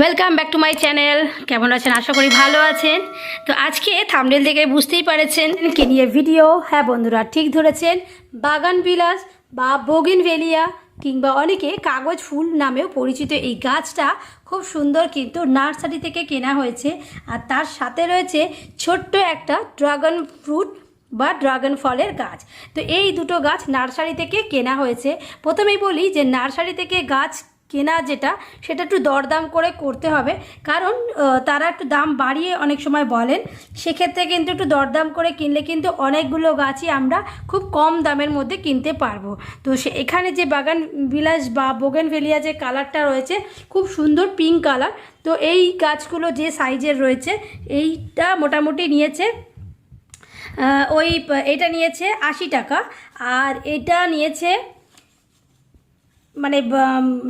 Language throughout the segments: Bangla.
Welcome back to my channel কেমন আছেন? আশা করি ভালো আছেন। তো আজকে থামডেল থেকে বুঝতেই পারেছেন কি নিয়ে ভিডিও হ্যাঁ বন্ধুরা, ঠিক ধরেছেন। বাগান বিলাস বা বগিন ভেলিয়া কিংবা অনেকে কাগজ ফুল নামেও পরিচিত এই গাছটা খুব সুন্দর কিন্তু নার্সারি থেকে কেনা হয়েছে। আর তার সাথে রয়েছে ছোট্ট একটা ড্রাগন ফ্রুট বা ড্রাগন ফলের গাছ। তো এই দুটো গাছ নার্সারি থেকে কেনা হয়েছে। প্রথমেই বলি যে নার্সারি থেকে গাছ কেনা যেটা, সেটা একটু দরদাম করে করতে হবে। কারণ তারা একটু দাম বাড়িয়ে অনেক সময় বলেন, সেক্ষেত্রে কিন্তু একটু দরদাম করে কিনলে কিন্তু অনেকগুলো গাছই আমরা খুব কম দামের মধ্যে কিনতে পারব। তো সে, এখানে যে বাগান বিলাস বা বোগেনভেলিয়া যে কালারটা রয়েছে, খুব সুন্দর পিঙ্ক কালার। তো এই গাছগুলো যে সাইজের রয়েছে, এইটা মোটামুটি নিয়েছে ওই এটা নিয়েছে আশি টাকা। আর এটা নিয়েছে মানে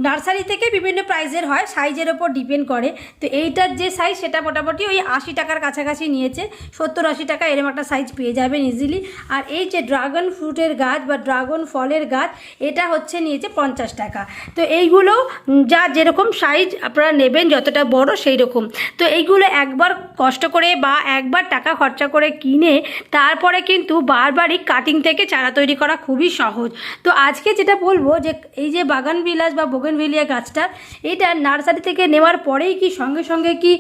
নার্সারি থেকে বিভিন্ন প্রাইজের হয়, সাইজের ওপর ডিপেন্ড করে। তো এইটার যে সাইজ, সেটা মোটামুটি ওই আশি টাকার কাছাকাছি নিয়েছে। সত্তর আশি টাকা এরকম একটা সাইজ পেয়ে যাবেন ইজিলি আর এই যে ড্রাগন ফ্রুটের গাছ বা ড্রাগন ফলের গাছ, এটা হচ্ছে নিয়েছে পঞ্চাশ টাকা। তো এইগুলো যা যেরকম সাইজ আপনারা নেবেন, যতটা বড় সেই রকম তো এইগুলো একবার কষ্ট করে বা একবার টাকা খরচা করে কিনে, তারপরে কিন্তু বারবারই কাটিং থেকে চারা তৈরি করা খুবই সহজ। তো আজকে যেটা বলব যে, এই যে বাগান বিলাস বা বোগেনভেলিয়া গাছটা, এটা নার্সারি থেকে নেওয়ার পরেই কি সঙ্গে সঙ্গে কি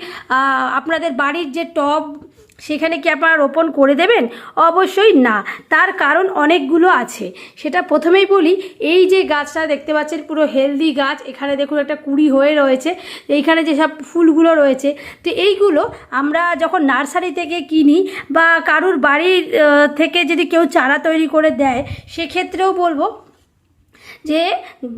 আপনাদের বাড়ির যে টব, সেখানে কি আপনারা রোপণ করে দেবেন? অবশ্যই না। তার কারণ অনেকগুলো আছে। সেটা প্রথমেই বলি, এই যে গাছটা দেখতে পাচ্ছেন, পুরো হেলদি গাছ। এখানে দেখুন একটা কুড়ি হয়ে রয়েছে। এইখানে যেসব ফুলগুলো রয়েছে। তো এইগুলো আমরা যখন নার্সারি থেকে কিনি বা কারুর বাড়ির থেকে যদি কেউ চারা তৈরি করে দেয়, সেক্ষেত্রেও বলব যে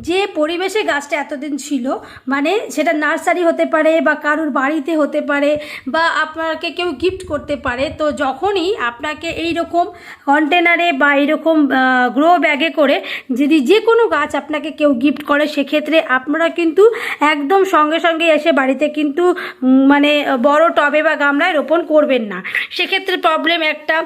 যে পরিবেশে গাছটা এতদিন ছিল মানে সেটা নার্সারি হতে পারে বা কারুর বাড়িতে হতে পারে বা আপনাকে কেউ গিফট করতে পারে, তো যখনই আপনাকে এই রকম কন্টেনারে বা এইরকম গ্রো ব্যাগে করে যদি যে কোনো গাছ আপনাকে কেউ গিফট করে, সেক্ষেত্রে আপনারা কিন্তু একদম সঙ্গে সঙ্গে এসে বাড়িতে কিন্তু মানে বড় টবে বা গামলায় রোপণ করবেন না। সেক্ষেত্রে প্রবলেম একটা,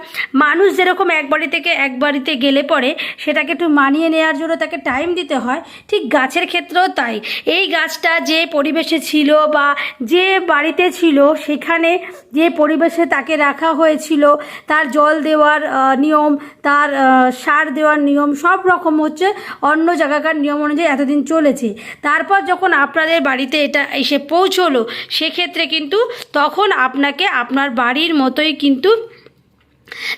মানুষ যেরকম এক বাড়ি থেকে এক বাড়িতে গেলে পরে সেটাকে একটু মানিয়ে নেওয়ার জন্য তাকে টাইম দিতে হয়, ঠিক গাছের ক্ষেত্রেও তাই। এই গাছটা যে পরিবেশে ছিল বা যে বাড়িতে ছিল, সেখানে যে পরিবেশে তাকে রাখা হয়েছিল, তার জল দেওয়ার নিয়ম, তার সার দেওয়ার নিয়ম, সব রকম হচ্ছে অন্য জায়গাকার নিয়ম অনুযায়ী এতদিন চলেছে। তারপর যখন আপনাদের বাড়িতে এটা এসে পৌঁছলো, সেক্ষেত্রে কিন্তু তখন আপনাকে আপনার বাড়ির মতোই কিন্তু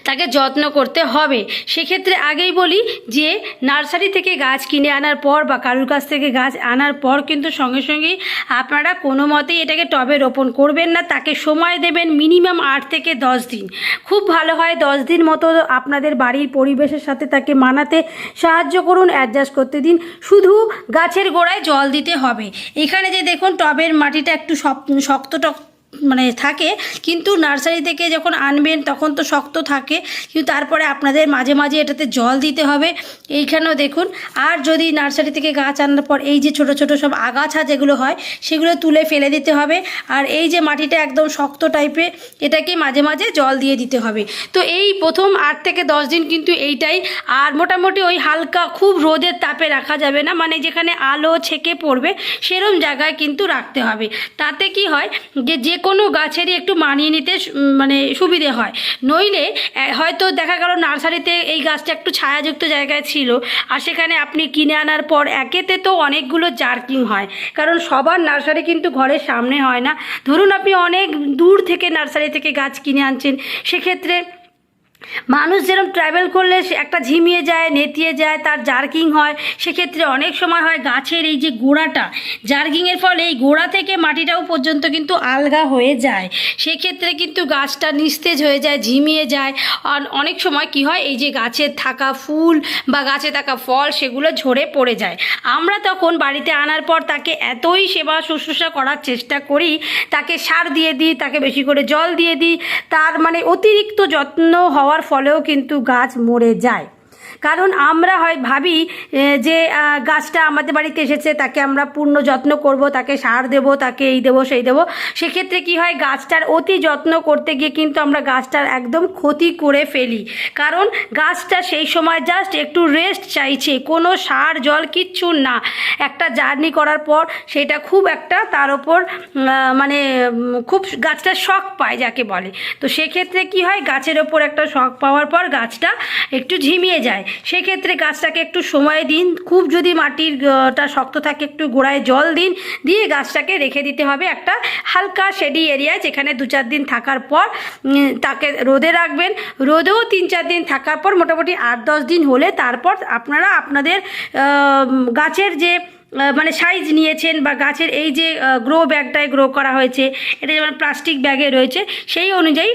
তাকে যত্ন করতে হবে। সেক্ষেত্রে আগেই বলি যে, নার্সারি থেকে গাছ কিনে আনার পর বা কারুর কাছ থেকে গাছ আনার পর কিন্তু সঙ্গে সঙ্গেই আপনারা কোনো মতেই এটাকে টবে রোপণ করবেন না। তাকে সময় দেবেন মিনিমাম আট থেকে দশ দিন। খুব ভালো হয় দশ দিন মতো আপনাদের বাড়ির পরিবেশের সাথে তাকে মানাতে সাহায্য করুন অ্যাডজাস্ট করতে দিন। শুধু গাছের গোড়ায় জল দিতে হবে। এখানে যে দেখুন টবের মাটিটা একটু শক্ত শক্ত টক মানে থাকে, কিন্তু নার্সারি থেকে যখন আনবেন তখন তো শক্ত থাকে, কিন্তু তারপরে আপনাদের মাঝে মাঝে এটাতে জল দিতে হবে। এইখানেও দেখুন, আর যদি নার্সারি থেকে গাছ আনার পর এই যে ছোট ছোট সব আগাছা যেগুলো হয়, সেগুলো তুলে ফেলে দিতে হবে, আর এই যে মাটিটা একদম শক্ত টাইপের এটাকে মাঝে মাঝে জল দিয়ে দিতে হবে। তো এই প্রথম আট থেকে দশ দিন কিন্তু এইটাই, আর মোটামুটি ওই হালকা খুব রোদের তাপে রাখা যাবে না মানে যেখানে আলো ছেকে পড়বে, সেরম জায়গায় কিন্তু রাখতে হবে। তাতে কি হয়, যে যে কোনো গাছেরই একটু মানিয়ে নিতে মানে সুবিধে হয়। নইলে হয়তো দেখা গেল নার্সারিতে এই গাছটা একটু ছায়াযুক্ত জায়গায় ছিল, আর সেখানে আপনি কিনে আনার পর একেতে তো অনেকগুলো জার্কিং হয়। কারণ সবার নার্সারি কিন্তু ঘরের সামনে হয় না। ধরুন আপনি অনেক দূর থেকে নার্সারি থেকে গাছ কিনে আনছেন, সেক্ষেত্রে মানুষ যেরকম ট্রাভেল করলে একটা ঝিমিয়ে যায়, নেতিয়ে যায়, তার জার্কিং হয়, সেক্ষেত্রে অনেক সময় হয় গাছের এই যে গোড়াটা জার্কিংয়ের ফলে এই গোড়া থেকে মাটিটাও পর্যন্ত কিন্তু আলগা হয়ে যায়। সেক্ষেত্রে কিন্তু গাছটা নিস্তেজ হয়ে যায়, ঝিমিয়ে যায়। আর অনেক সময় কি হয়, এই যে গাছের থাকা ফুল বা গাছে থাকা ফল, সেগুলো ঝরে পড়ে যায়। আমরা তখন বাড়িতে আনার পর তাকে এতই সেবা শুশ্রূষা করার চেষ্টা করি, তাকে সার দিয়ে দিই, তাকে বেশি করে জল দিয়ে দিই, তার মানে অতিরিক্ত যত্ন হওয়ার ফলেও কিন্তু গাছ মরে যায়। কারণ আমরা হয় ভাবি যে গাছটা আমাদের বাড়িতে এসেছে, তাকে আমরা পূর্ণ যত্ন করব, তাকে সার দেব, তাকে এই দেবো, সেই দেবো। সেক্ষেত্রে কি হয়, গাছটার অতি যত্ন করতে গিয়ে কিন্তু আমরা গাছটার একদম ক্ষতি করে ফেলি। কারণ গাছটা সেই সময় জাস্ট একটু রেস্ট চাইছে, কোনো সার, জল কিচ্ছু না। একটা জার্নি করার পর সেটা খুব একটা তার ওপর মানে খুব গাছটা শখ পায় যাকে বলে। তো সেক্ষেত্রে কি হয়, গাছের ওপর একটা শখ পাওয়ার পর গাছটা একটু ঝিমিয়ে যায়। সেক্ষেত্রে গাছটাকে একটু সময় দিন, খুব যদি মাটির টা শক্ত থাকে একটু গোড়ায় জল দিন, দিয়ে গাছটাকে রেখে দিতে হবে একটা হালকা শেডি এরিয়ায় যেখানে দু চার দিন থাকার পর তাকে রোদে রাখবেন। রোদেও তিন চার দিন থাকার পর মোটামুটি আট দশ দিন হলে তারপর আপনারা আপনাদের গাছের যে মানে সাইজ নিয়েছেন বা গাছের এই যে গ্রো ব্যাগটায় গ্রো করা হয়েছে, এটা যেমন প্লাস্টিক ব্যাগে রয়েছে, সেই অনুযায়ী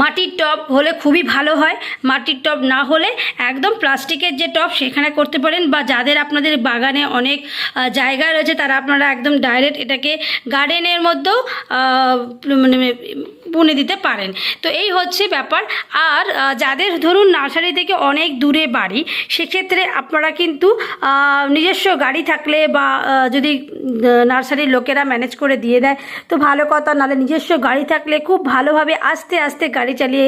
মাটির টব হলে খুবই ভালো হয়। মাটির টব না হলে একদম প্লাস্টিকের যে টব সেখানে করতে পারেন বা যাদের আপনাদের বাগানে অনেক জায়গা রয়েছে তারা আপনারা একদম ডাইরেক্ট এটাকে গার্ডেনের মধ্যেও মানে বুনে দিতে পারেন। তো এই হচ্ছে ব্যাপার। আর যাদের ধরুন নার্সারি থেকে অনেক দূরে বাড়ি, সেক্ষেত্রে আপনারা কিন্তু নিজস্ব গাড়ি থাকলে বা যদি নার্সারির লোকেরা ম্যানেজ করে দিয়ে দেয়, তো ভালো কথা। নাহলে নিজস্ব গাড়ি থাকলে খুব ভালোভাবে আস্তে আস্তে গাড়ি চালিয়ে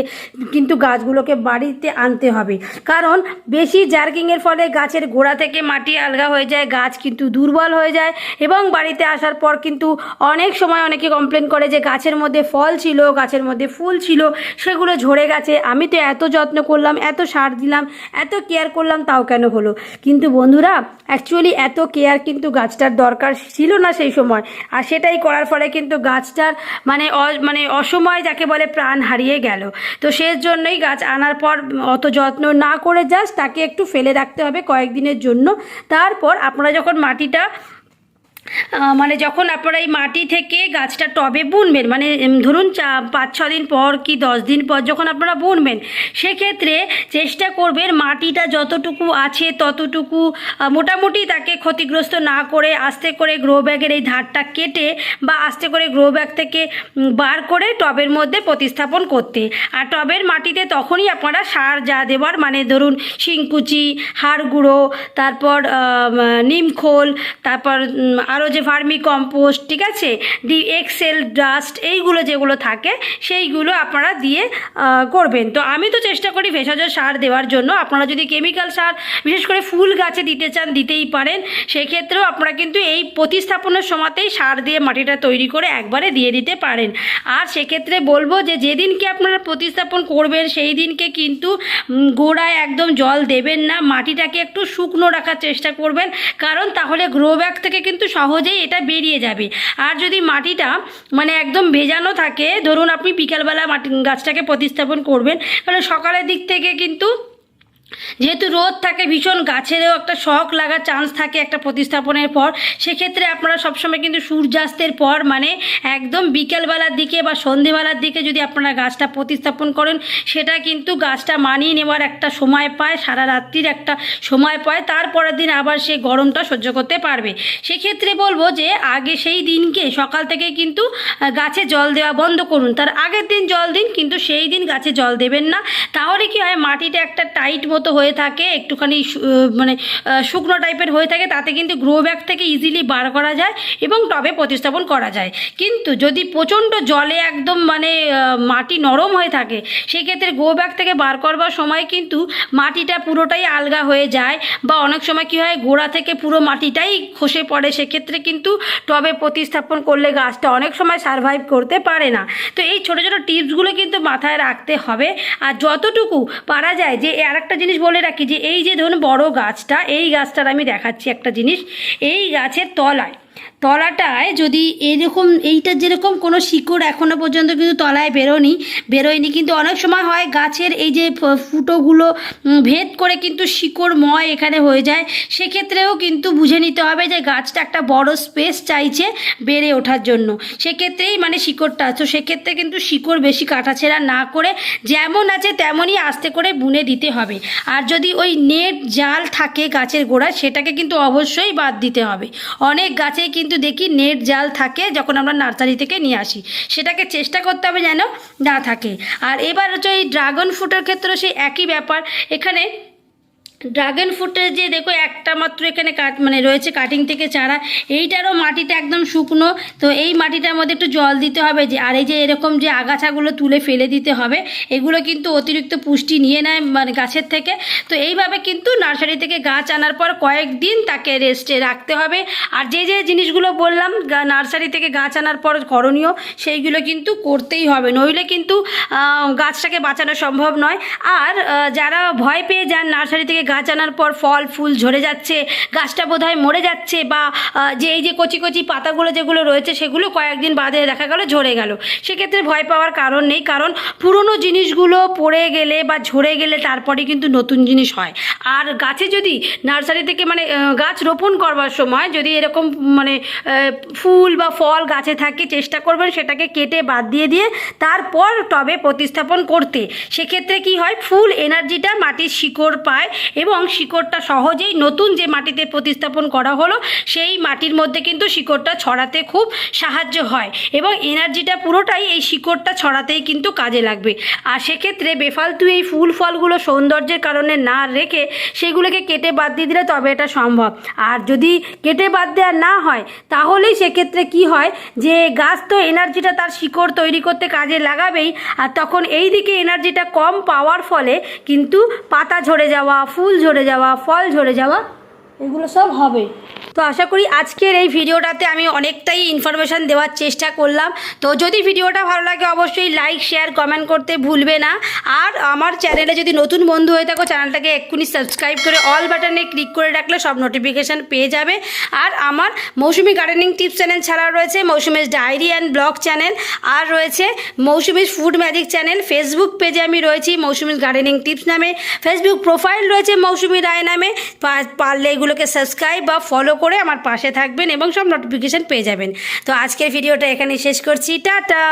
কিন্তু গাছগুলোকে বাড়িতে আনতে হবে। কারণ বেশি জার্কিংয়ের ফলে গাছের গোড়া থেকে মাটি আলগা হয়ে যায়, গাছ কিন্তু দুর্বল হয়ে যায় এবং বাড়িতে আসার পর কিন্তু অনেক সময় অনেকে কমপ্লেন করে যে গাছের মধ্যে ফল ছিল, গাছের মধ্যে ফুল ছিল, সেগুলো ঝরে গেছে। আমি তো এত যত্ন করলাম, এত সার দিলাম, এত কেয়ার করলাম, তাও কেন হলো? কিন্তু বন্ধুরা অ্যাকচুয়ালি এত কেয়ার কিন্তু গাছটার দরকার ছিল না সেই সময়। আর সেটাই করার ফলে কিন্তু গাছটার মানে মানে অসময় যাকে বলে প্রাণ হারিয়ে গেল। তো সেই জন্যই গাছ আনার পর অত যত্ন না করে যাস তাকে একটু ফেলে রাখতে হবে কয়েকদিনের জন্য। তারপর আপনারা যখন মাটিটা মানে যখন আপনারা এই মাটি থেকে গাছটা টবে বুনবেন মানে ধরুন চা, পাঁচ, ছ দিন পর কি দশ দিন পর যখন আপনারা বুনবেন, সেক্ষেত্রে চেষ্টা করবেন মাটিটা যতটুকু আছে ততটুকু মোটামুটি তাকে ক্ষতিগ্রস্ত না করে আস্তে করে গ্রো ব্যাগের এই ধারটা কেটে বা আস্তে করে গ্রো ব্যাগ থেকে বার করে টবের মধ্যে প্রতিস্থাপন করতে। আর টবের মাটিতে তখনই আপনারা সার যা দেওয়ার মানে ধরুন শিংকুচি হাড় গুঁড়ো তারপর নিমখোল, তারপর আরও যে ভার্মি কম্পোস্ট ঠিক আছে? ডি এক্সেল ডাস্ট, এইগুলো যেগুলো থাকে, সেইগুলো আপনারা দিয়ে করবেন। তো আমি তো চেষ্টা করি ভেষজ সার দেওয়ার জন্য। আপনারা যদি কেমিক্যাল সার, বিশেষ করে ফুল গাছে দিতে চান, দিতেই পারেন। সেক্ষেত্রেও আপনারা কিন্তু এই প্রতিস্থাপনের সময়তেই সার দিয়ে মাটিটা তৈরি করে একবারে দিয়ে দিতে পারেন। আর সেক্ষেত্রে বলব যে, যেদিনকে আপনারা প্রতিস্থাপন করবেন সেই দিনকে কিন্তু গোড়ায় একদম জল দেবেন না। মাটিটাকে একটু শুকনো রাখার চেষ্টা করবেন। কারণ তাহলে গ্রো ব্যাগ থেকে কিন্তু সহজেই এটা বেরিয়ে যাবে। আর যদি মাটিটা মানে একদম ভেজানো থাকে, ধরুন আপনি বিকালবেলা মাটি, গাছটাকে প্রতিস্থাপন করবেন, তাহলে সকালের দিক থেকে কিন্তু যেহেতু রোদ থাকে, ভীষণ গাছেরও একটা শখ লাগার চান্স থাকে একটা প্রতিস্থাপনের পর, সেক্ষেত্রে আপনারা সবসময় কিন্তু সূর্যাস্তের পর মানে একদম বিকেলবেলার দিকে বা সন্ধেবেলার দিকে যদি আপনারা গাছটা প্রতিস্থাপন করেন, সেটা কিন্তু গাছটা মানিয়ে নেওয়ার একটা সময় পায়, সারা রাত্রির একটা সময় পায়, তারপরের দিন আবার সে গরমটা সহ্য করতে পারবে। সেক্ষেত্রে বলব যে, আগে সেই দিনকে, সকাল থেকে কিন্তু গাছে জল দেওয়া বন্ধ করুন। তার আগের দিন জল দিন, কিন্তু সেই দিন গাছে জল দেবেন না। তাহলে কি হয়, মাটিটা একটা টাইট মতো হয়ে থাকে, একটুখানি মানে শুকনো টাইপের হয়ে থাকে, তাতে কিন্তু গ্রো ব্যাগ থেকে ইজিলি বার করা যায় এবং টবে প্রতিস্থাপন করা যায়। কিন্তু যদি প্রচণ্ড জলে একদম মানে মাটি নরম হয়ে থাকে, সেক্ষেত্রে গ্রো ব্যাগ থেকে বার করবার সময় কিন্তু মাটিটা পুরোটাই আলগা হয়ে যায় বা অনেক সময় কি হয়, গোড়া থেকে পুরো মাটিটাই খসে পড়ে, সেক্ষেত্রে কিন্তু টবে প্রতিস্থাপন করলে গাছটা অনেক সময় সারভাইভ করতে পারে না। তো এই ছোটো ছোটো টিপসগুলো কিন্তু মাথায় রাখতে হবে। আর যতটুকু পারা যায় যে, আর একটা জিনিস বলে রাখি যে, এই যে ধরুন বড় গাছটা, এই গাছটার আমি দেখাচ্ছি একটা জিনিস, এই গাছের তলায় তলাটায় যদি এরকম, এইটার যেরকম কোনো শিকড় এখনও পর্যন্ত কিন্তু তলায় বেরোনি বেরোয়নি, কিন্তু অনেক সময় হয় গাছের এই যে ফুটোগুলো ভেদ করে কিন্তু শিকড়ময় এখানে হয়ে যায়। সেক্ষেত্রেও কিন্তু বুঝে নিতে হবে যে গাছটা একটা বড় স্পেস চাইছে বেড়ে ওঠার জন্য। সেক্ষেত্রেই মানে শিকড়টা তো সেক্ষেত্রে কিন্তু শিকড় বেশি কাটাছেড়া না করে যেমন আছে তেমনই আস্তে করে বুনে দিতে হবে। আর যদি ওই নেট জাল থাকে গাছের গোড়ায়, সেটাকে কিন্তু অবশ্যই বাদ দিতে হবে। অনেক গাছেই কিন্তু দেখি নেট জাল থাকে যখন আমরা নার্সারি থেকে নিয়ে আসি। সেটাকে চেষ্টা করতে হবে যেন না থাকে। আর এবার হচ্ছে এই ড্রাগন ফ্রুটের ক্ষেত্রেও সেই একই ব্যাপার। এখানে ড্রাগন ফ্রুটের যে দেখো একটা মাত্র এখানে কাট মানে রয়েছে কাটিং থেকে চারা, এইটারও মাটিটা একদম শুকনো। তো এই মাটিটার মধ্যে একটু জল দিতে হবে যে আর এই যে এরকম যে আগাছাগুলো তুলে ফেলে দিতে হবে, এগুলো কিন্তু অতিরিক্ত পুষ্টি নিয়ে নেয় মানে গাছের থেকে। তো এইভাবে কিন্তু নার্সারি থেকে গাছ আনার পর কয়েকদিন তাকে রেস্টে রাখতে হবে। আর যে যে জিনিসগুলো বললাম নার্সারি থেকে গাছ আনার পর করণীয়, সেইগুলো কিন্তু করতেই হবে। নইলে কিন্তু গাছটাকে বাঁচানো সম্ভব নয়। আর যারা ভয় পেয়ে যান নার্সারি থেকে গাছ আনার পর ফল, ফুল ঝরে যাচ্ছে, গাছটা বোধহয় মরে যাচ্ছে বা যে এই যে কচি কচি পাতাগুলো যেগুলো রয়েছে সেগুলো কয়েকদিন বাদে দেখা গেল ঝরে গেল। সেক্ষেত্রে ভয় পাওয়ার কারণ নেই, কারণ পুরনো জিনিসগুলো পড়ে গেলে বা ঝরে গেলে তারপরে কিন্তু নতুন জিনিস হয়। আর গাছে যদি নার্সারি থেকে মানে গাছ রোপণ করবার সময় যদি এরকম মানে ফুল বা ফল গাছে থাকে, চেষ্টা করবেন সেটাকে কেটে বাদ দিয়ে দিয়ে তারপর টবে প্রতিস্থাপন করতে। সেক্ষেত্রে কি হয়? ফুল এনার্জিটা মাটির শিকড় পায় এবং শিকড়টা সহজেই নতুন যে মাটিতে প্রতিস্থাপন করা হলো, সেই মাটির মধ্যে কিন্তু শিকড়টা ছড়াতে খুব সাহায্য হয় এবং এনার্জিটা পুরোটাই এই শিকড়টা ছড়াতেই কিন্তু কাজে লাগবে। আর সেক্ষেত্রে বেফালতু এই ফুল ফলগুলো সৌন্দর্যের কারণে না রেখে সেগুলোকে কেটে বাদ দিয়ে দিলে তবে এটা সম্ভব। আর যদি কেটে বাদ দেওয়া না হয়, তাহলেই সেক্ষেত্রে কি হয় যে গাছ তো এনার্জিটা তার শিকড় তৈরি করতে কাজে লাগাবেই, আর তখন এই দিকে এনার্জিটা কম পাওয়ার ফলে কিন্তু পাতা ঝরে যাওয়া, ফুল ঝরে যাওয়া ফল ঝরে যাওয়া এগুলো সব হবে। তো আশা করি আজকের এই ভিডিওটাতে আমি অনেকটাই ইনফরমেশান দেওয়ার চেষ্টা করলাম। তো যদি ভিডিওটা ভালো লাগে অবশ্যই লাইক শেয়ার কমেন্ট করতে ভুলবে না। আর আমার চ্যানেলে যদি নতুন বন্ধু হয়ে থাকো চ্যানেলটাকে এক্ষুনি সাবস্ক্রাইব করে অল বাটনে ক্লিক করে রাখলে সব নোটিফিকেশান পেয়ে যাবে। আর আমার মৌসুমি গার্ডেনিং টিপস চ্যানেল ছাড়াও রয়েছে Mousumi's diary and blog channel আর রয়েছে Mousumi's food magic channel Facebook পেজে আমি রয়েছি মৌসুমিস গার্ডেনিং টিপস নামে। ফেসবুক প্রোফাইল রয়েছে মৌসুমি রায় নামে। পারলে এগুলোকে সাবস্ক্রাইব বা ফলো করে আমার পাশে থাকবেন এবং সব নোটিফিকেশান পেয়ে যাবেন। তো আজকের ভিডিওটা এখানে শেষ করছি। টাটা!